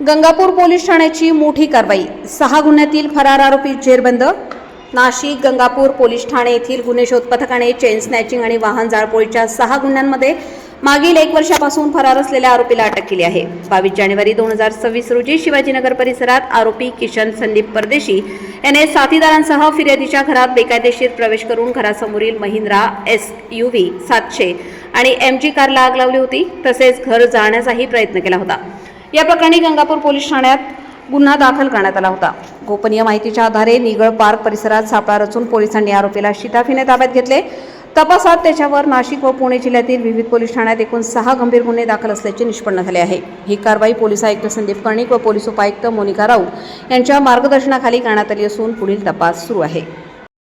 Gangapur police ठाण्याची मोठी कारवाई. सहा गुन्ह्यातील फरार आरोपी जेरबंद. नाशिक गंगापूर पोलीस ठाणे येथील गुन्हे शोध पथकाने चेन स्नॅचिंग आणि वाहन जाळपोळीच्या सहा गुन्ह्यांमध्ये मागील एक वर्षापासून फरार असलेल्या आरोपीला अटक केली आहे. बावीस जानेवारी दोन हजार सव्वीस रोजी शिवाजीनगर परिसरात आरोपी किशन संदीप परदेशी याने साथीदारांसह फिर्यादीच्या घरात बेकायदेशीर प्रवेश करून घरासमोरील महिंद्रा एस यू व्ही सातशे आणि एम जी कारला आग लावली होती. तसेच घर जाळण्याचाही प्रयत्न केला होता. या प्रकरणी गंगापूर पोलीस ठाण्यात गुन्हा दाखल करण्यात आला होता. गोपनीय माहितीच्या आधारे निगळ पार्क परिसरात सापळा रचून पोलिसांनी आरोपीला शिताफीने ताब्यात घेतले. तपासात त्याच्यावर नाशिक व पुणे जिल्ह्यातील विविध पोलीस ठाण्यात एकूण सहा गंभीर गुन्हे दाखल असल्याचे निष्पन्न झाले आहे. ही कारवाई पोलीस आयुक्त संदीप कर्णिक व पोलीस उपायुक्त मोनिका राऊत यांच्या मार्गदर्शनाखाली करण्यात आली असून पुढील तपास सुरू आहे.